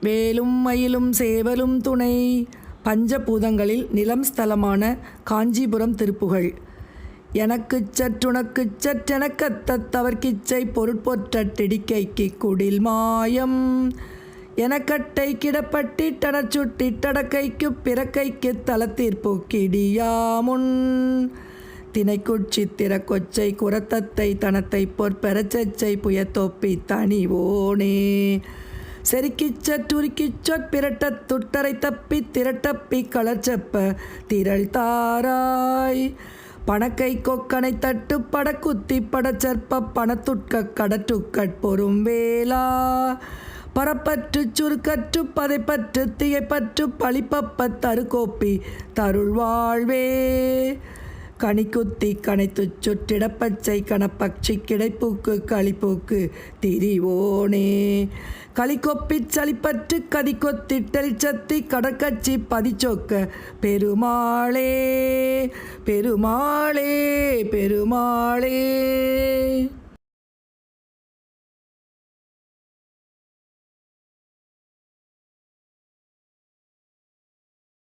வேலும் மயிலும் சேவலும் துணை. பஞ்சபூதங்களில் நிலம் ஸ்தலமான காஞ்சிபுரம் திருப்புகழ். எனக்குச் சற்றுனக்குச் சற்றெனக்கத்தத் பொருட்பொற்ற பொருட்பொற்றட்டிடிக்கைக்கு குடில் மாயம். எனக்கட்டை கிடப்பட்டி டடச்சுட்டி டடக்கைக்கு பிறக்கைக்கு தலத்தீர்ப்பு கிடியாமுன் தினைக்குச்சி திறக்கொச்சை குரத்தத்தை தனத்தை பொற்பெறச்சை புயத்தொப்பி தனிவோனே செருக்கிச்ச சற்றுருக்கிச் சொற்பிரட்டத் துட்டரை தப்பி திரட்டப்பி கலர்ச்செப்ப திரள் தாராய். பணக்கை கொக்கனை தட்டு படக்குத்தி படச்சற்ப பணத்துட்க கடற்றுக்கட் பொறும் வேளா. பரப்பற்று சுருக்கற்று பதைப்பற்று திகைப்பற்று பழிப்பப்ப தருகோப்பி தருள் வாழ்வே கனிக்குத்தி கனைத்துச் சுற்றிடப்பச்சை கணப்பட்சி கிடைப்பூக்கு களிப்பூக்கு திரிவோனே. களிக்கொப்பிச் சளிப்பற்று கதிக்கொத்திட்டலிச்சத்தி கடற்கச்சி பதிச்சொக்க பெருமாளே பெருமாளே பெருமாளே.